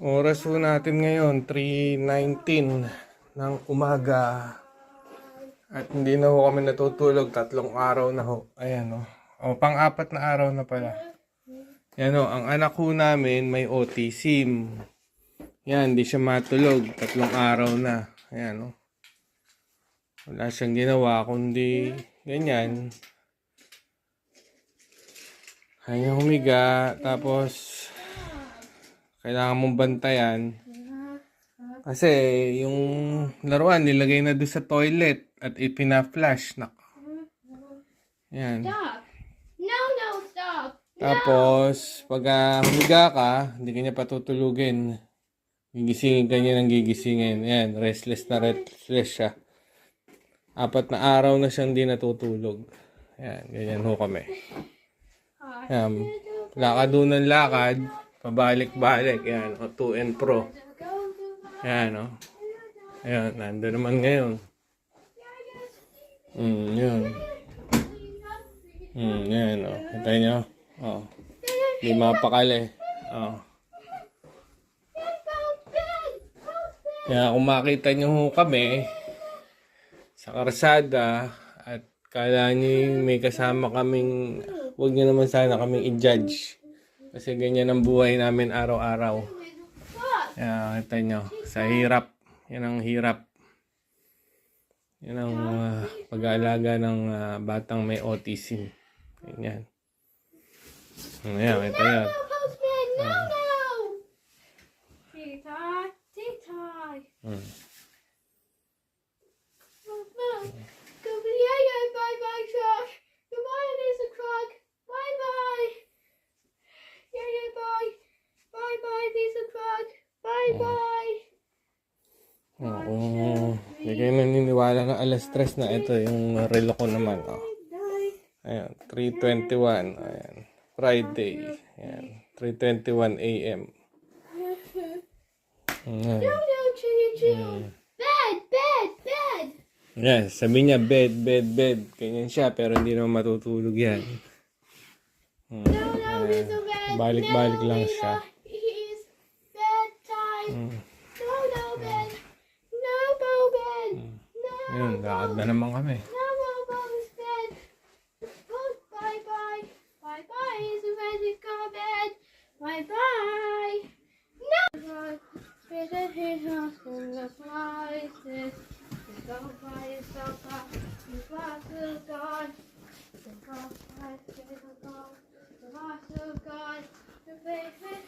Oras po natin ngayon, 3.19 ng umaga. At hindi na ho kami natutulog, tatlong araw na ho. Ayan o. O, pang-apat na araw na pala. Yan o, ang anak ko namin may autism. Yan, hindi siya matulog. Tatlong araw na. Ayan o. Wala siyang ginawa kundi ganyan. Kaya humiga, tapos kailangan mong bantayan. Kasi yung laruan nilagay na doon sa toilet at ipina-flash. Nak. Yan. Stop. No, no, stop. Tapos, pag ah, humiga ka, hindi ka niya patutulugin. Gigisingin ka niya ng gigisingin. Yan, restless na restless siya. Apat na araw na siyang di natutulog. Yan, ganyan ho kami. Yan, lakad doon ng lakad, pabalik-balik. Yan, o, to and pro. Yan, o. Ayan, nandun naman ngayon. Hmm, yun. Hmm, yan, o. Kita niyo? O. Di mapakali. O. Kaya kung makita niyo ho kami sa karsada at kala niyo may kasama kaming huwag niyo naman sana kaming i-judge. Kasi ganyan ang buhay namin araw-araw. Kaya kita niyo, sa hirap. Yan ang hirap. Yan ang ah, pag-aalaga ng ah, batang may autism. Ganyan. Ayan, kita niyo. Postman, no, no. Tita, tita. Hmm. Bye bye. Oh, kung hindi kayo naniniwala na alas 3 na ito yung relo ko naman. Oh. Ayan, 3.21. Ayan. Friday. Ayan. 3.21 a.m. Ayan. No, no, Choo Choo. Bed, bed, bed. Ayan, sabi niya bed, bed, bed. Ganyan siya, pero hindi naman matutulog yan. Hmm. No, no, little bed. Balik-balik no, lang siya. Boban! Mm. No, Boban! Mm. No, Boban! Mm. No, Yun, lakad na naman kami. No, Boban's dead! Oh, bye-bye! Bye-bye is a magic comment! Bye-bye! No! Present his house and the prices. It's all by itself, it's all gone.